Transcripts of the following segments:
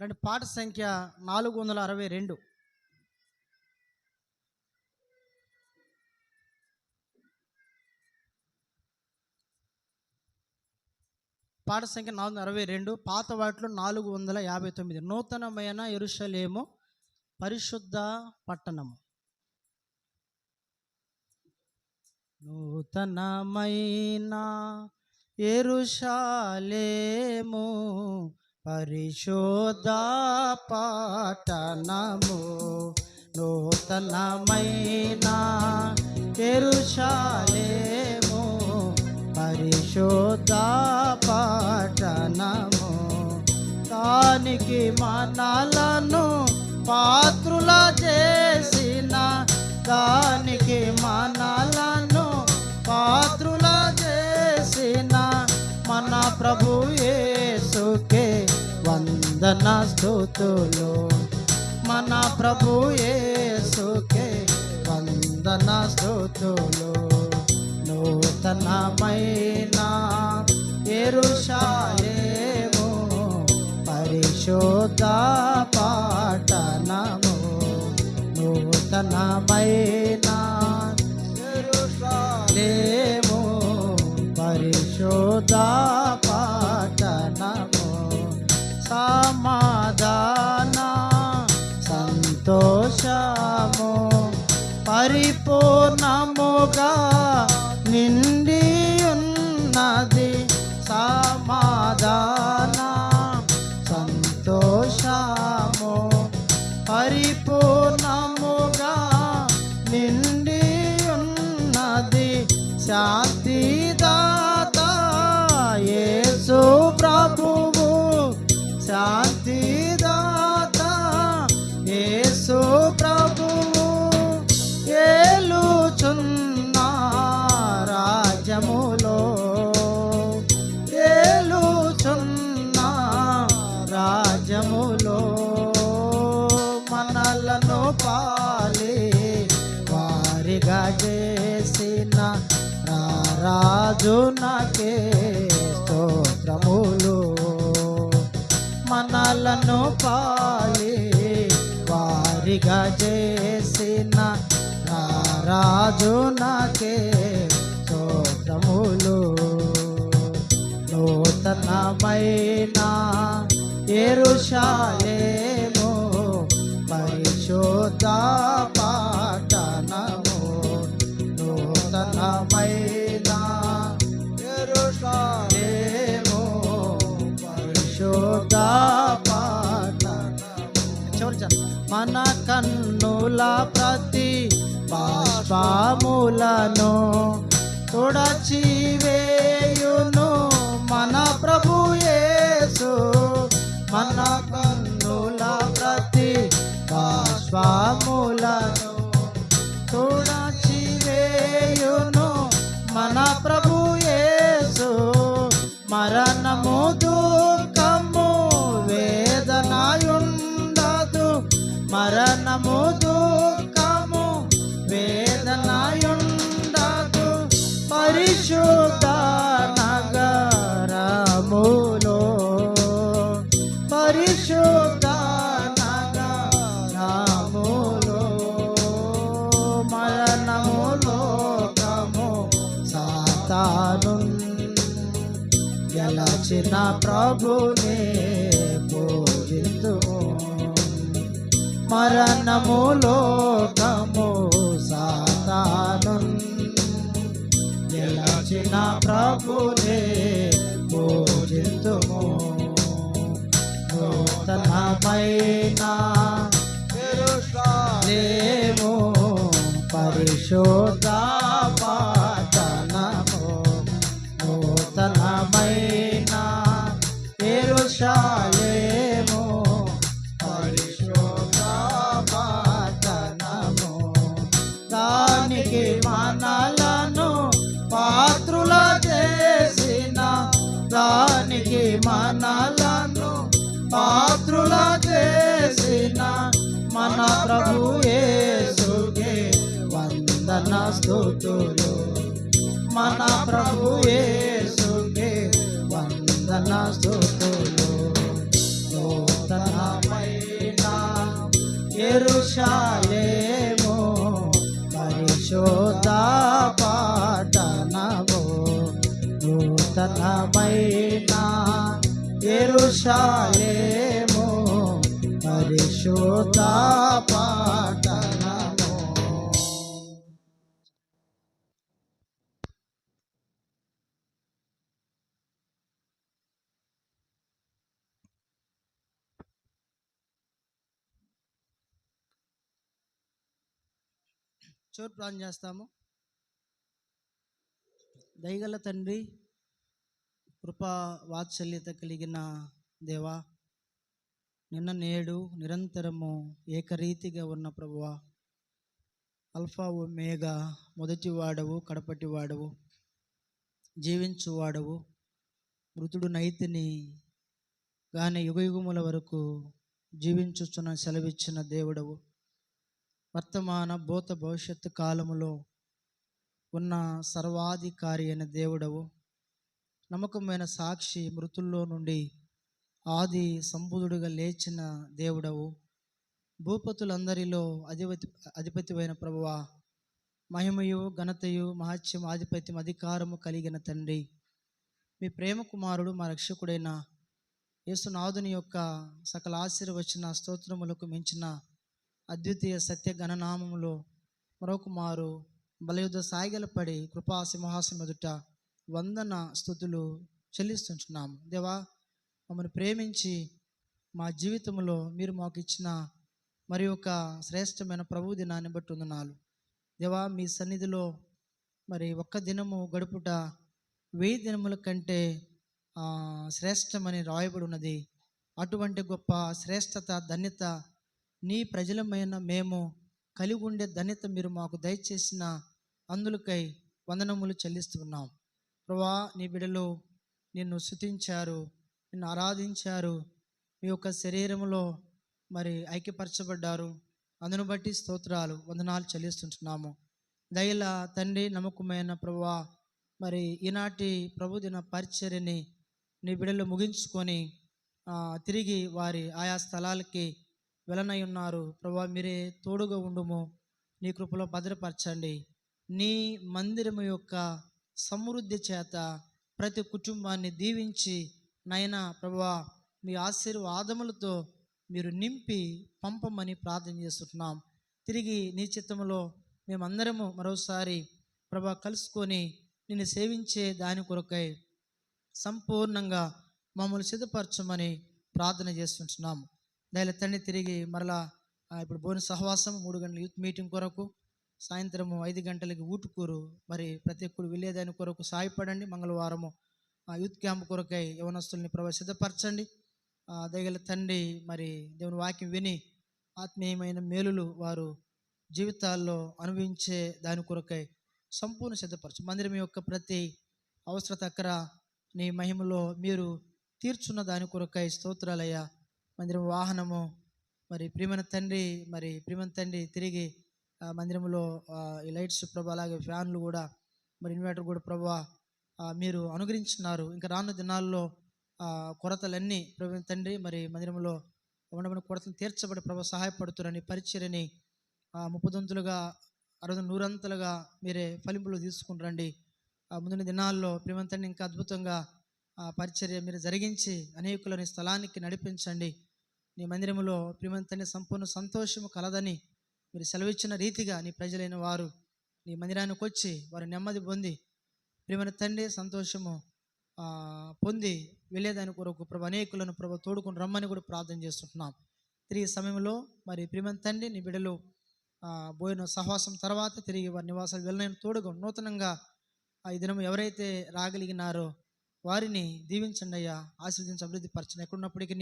రెండు పాట సంఖ్య నాలుగు వందల అరవై రెండు. పాట సంఖ్య నాలుగు వందల అరవై రెండు పాత వాటిలో నాలుగు వందల యాభై తొమ్మిది. నూతనమైన ఎరుషలేము పరిశుద్ధ పట్టణము. నూతనమైన ఎరుషాలేము పరిశోధ పాటనము నూతనమైన ఎరుషాలేము. పరిశోధ పట్టణము దానికి మనలను పాత్రుల చేసిన దానికి మన స్థుతులు మన ప్రభు యేసుకే వందన స్థుతులు. నూతనమైన ఎరుషాలేము పరిశోధ పాటనము నూతనమైన సంతోషము పరిపూర్ణముగా నిండి ఉన్నది సమాధాన. సంతోషము పరిపూర్ణముగా నిండి ఉన్నది శాంతి రాజ్యములో మనలను పాలి వారిగా చేసిన రాజు నాకే స్తోత్రములు. మనలను పాలి వారిగా చేసిన రాజు నాకే స్తోత్రములు. నూతనమైన ఎరుషాయేమో పరిశోధ పాటనము నూతనమైన ఎరుషాలేము పరిశోధ పాటనము చివరి మన కన్నుల ప్రతి బాష్పములను తుడచి వేయును మన ప్రభుయేసు యేసు ప్రభునే పూజింతుము మరణము లోకము సాతాను గెలచిన ప్రభునే పూజింతుము నూతనమైన పరిశోధ మనలను పాత్రుల చేసిన మన ప్రభు యేసుకే వందన స్థుతులు. మన ప్రభు యేసుకే వందన స్థుతులు. నూతనమైన ఎరుషాలేమో పరిశోధ పాటనము నూతనమైన ఎరుషాలేమో పరిశోధ పాటనము. చోటు ప్రార్థన చేస్తాము. దయగల తండ్రి కృపా వాత్సల్యత కలిగిన దేవా నిన్న నేడు నిరంతరము ఏకరీతిగా ఉన్న ప్రభువా అల్ఫా ఒమేగా మొదటి వాడవు కడపటి వాడవు జీవించు వాడవు మృతుడు నైతిని గాని యుగయుగముల వరకు జీవించుచున్న సెలవిచ్చిన దేవుడవు. వర్తమాన భూత భవిష్యత్తు కాలములో ఉన్న సర్వాధికారి అయిన దేవుడవు. నమ్మకమైన సాక్షి మృతుల్లో నుండి ఆది సంబుధుడుగా లేచిన దేవుడవు. భూపతులందరిలో అధిపతి అధిపతివైన ప్రభువా మహిమయు ఘనతయు మహత్యం ఆధిపత్యం అధికారము కలిగిన తండ్రి మీ ప్రేమ కుమారుడు మా రక్షకుడైన యేసునాథుని యొక్క సకల ఆశీర్వచన స్తోత్రములకు మించిన అద్వితీయ సత్య గణనామములో మరొక మారు బలయుద్ధ సాయగలపడి కృపా సింహాసనం ఎదుట వందన స్థుతులు చెల్లిస్తుంటున్నాము. దేవా మమ్మల్ని ప్రేమించి మా జీవితంలో మీరు మాకు ఇచ్చిన మరి ఒక శ్రేష్టమైన ప్రభు దినాన్ని బట్టి వందనాలు. దేవా మీ సన్నిధిలో మరి ఒక్క దినము గడుపుట వెయ్యి దినముల కంటే శ్రేష్టమని రాయబడి ఉన్నది అటువంటి గొప్ప శ్రేష్టత ధన్యత నీ ప్రజలమైన మేము కలిగి ఉండే ధన్యత మీరు మాకు దయచేసిన అందులకై వందనములు చెల్లిస్తున్నాం. ప్రభా నీ బిడలు నిన్ను శుతించారు నిన్ను ఆరాధించారు. మీ యొక్క శరీరంలో మరి ఐక్యపరచబడ్డారు. అందును బట్టి స్తోత్రాలు వందనాలు చెల్లిస్తుంటున్నాము. దయల తండ్రి నమ్మకమైన ప్రభువా మరి ఈనాటి ప్రభుదిన పరిచర్యని నీ బిడలు ముగించుకొని తిరిగి వారి ఆయా స్థలాలకి వెళ్ళనై ఉన్నారు. ప్రభా మీరే తోడుగా ఉండుము. నీ కృపలో భద్రపరచండి. నీ మందిరము యొక్క సమృద్ధి చేత ప్రతి కుటుంబాన్ని దీవించి నైనా ప్రభా మీ ఆశీర్వాదములతో మీరు నింపి పంపమని ప్రార్థన చేస్తున్నాం. తిరిగి నీ చిత్తములో మేమందరము మరోసారి ప్రభా కలుసుకొని నిన్ను సేవించే దాని కొరకై సంపూర్ణంగా మమ్మల్ని సిద్ధపరచమని ప్రార్థన చేస్తుంటున్నాము దయల తండ్రి తిరిగి మరలా ఇప్పుడు భోజన సహవాసం మూడు గంటల యూత్ మీటింగ్ కొరకు సాయంత్రము ఐదు గంటలకి ఊటుకూరు మరి ప్రతి ఒక్కరు వెళ్ళేదాని కొరకు సాయపడండి మంగళవారము యూత్ క్యాంప్ కొరకై యవనస్తుల్ని ప్రభావ సిద్ధపరచండి దగ్గర దయగల తండ్రి మరి దేవుని వాక్యం విని ఆత్మీయమైన మేలులు వారు జీవితాల్లో అనుభవించే దాని కొరకై సంపూర్ణ సిద్ధపరచు. మందిరం యొక్క ప్రతి అవసరత అక్కర నీ మహిమలో మీరు తీర్చున్న దాని కొరకై స్తోత్రాలయ్యా. మందిరం వాహనము మరి ప్రియమైన తండ్రి మరి ప్రియమైన తండ్రి తిరిగి మందిరంలో ఈ లైట్స్ ప్రభా అలాగే ఫ్యాన్లు కూడా మరి ఇన్వర్టర్ కూడా ప్రభా మీరు అనుగ్రహించినారు. ఇంకా రాను దినాల్లో కొరతలన్నీ ప్రభు తండ్రి మరి మందిరంలో ఉండమని కొరతలు తీర్చబడి ప్రభు సహాయపడుతున్నారని పరిచర్ని ముప్పదొంతులుగా అరవై నూరంతలుగా మీరే ఫలింపులు తీసుకుని రండి. ఆ ముందున్న దినాల్లో ప్రియమంతండి ఇంకా అద్భుతంగా ఆ పరిచర్య మీరు జరిగించి అనేకులని స్థలానికి నడిపించండి. నీ మందిరములో ప్రియమంతండి సంపూర్ణ సంతోషము కలదని మీరు సెలవిచ్చిన రీతిగా నీ ప్రజలైన వారు నీ మందిరానికి వచ్చి వారు నెమ్మది పొంది ప్రియమైన తండ్రి సంతోషము పొంది వెళ్ళేదాని కొరకు ప్రభు అనేకులను ప్రభు తోడుకుని రమ్మని కూడా ప్రార్థన చేస్తుంటున్నాం తిరిగి సమయంలో మరి ప్రియమైన తండ్రి నీ బిడ్డలు పోయిన సహవాసం తర్వాత తిరిగి వారి నివాసాలు వెళ్ళిన తోడుగా నూతనంగా ఆ ఈ దినం ఎవరైతే రాగలిగినారో వారిని దీవించండి అయ్యా ఆశీర్వదించి అభివృద్ధి పరచండి. ఎక్కడున్నప్పటికీ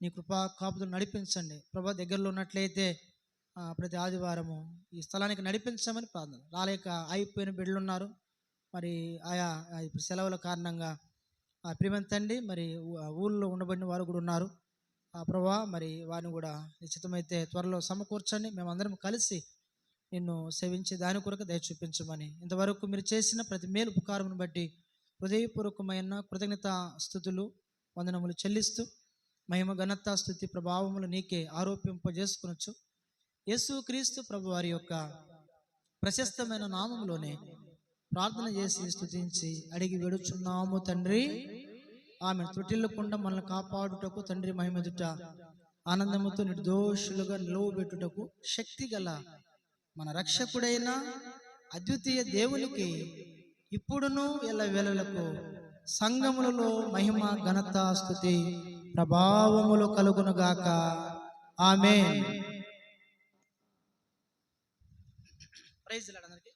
నీ కృపా కాపుదలు నడిపించండి. ప్రభా దగ్గరలో ఉన్నట్లయితే ప్రతి ఆదివారము ఈ స్థలానికి నడిపించమని ప్రార్థన. రాలేక అయిపోయిన బిడ్డలు ఉన్నారు. మరి ఆయా ఇప్పుడు సెలవుల కారణంగా ఆ తండ్రి మరి ఊళ్ళో ఉండబడిన వారు కూడా ఉన్నారు. ఆ ప్రభా మరి వారిని కూడా నిశ్చితమైతే త్వరలో సమకూర్చండి. మేమందరం కలిసి నిన్ను సేవించి దాని కొరకు దయ చూపించమని. ఇంతవరకు మీరు చేసిన ప్రతి మేలు ఉపకారమును బట్టి హృదయపూర్వకమైన కృతజ్ఞత స్థుతులు వందనములు చెల్లిస్తూ మహిమ ఘనత స్థుతి ప్రభావములు నీకే ఆరోపింపజేసుకునొచ్చు. యేసుక్రీస్తు ప్రభు వారి యొక్క ప్రశస్తమైన నామములోనే ప్రార్థన చేసి స్థుతించి అడిగి వెడుచున్నాము తండ్రి. ఆమె త్రుటిల్లకుండా మనల్ని కాపాడుటకు తండ్రి మహిమెదుట ఆనందముతో నిర్దోషులుగా నిలువబెట్టుటకు శక్తి గల మన రక్షకుడైన అద్వితీయ దేవునికి ఇప్పుడును ఎల్ల వేళలకు సంగములలో మహిమ ఘనత స్థుతి ప్రభావములు కలుగునుగాక ఆమె ప్రైజ్ అందరికీ.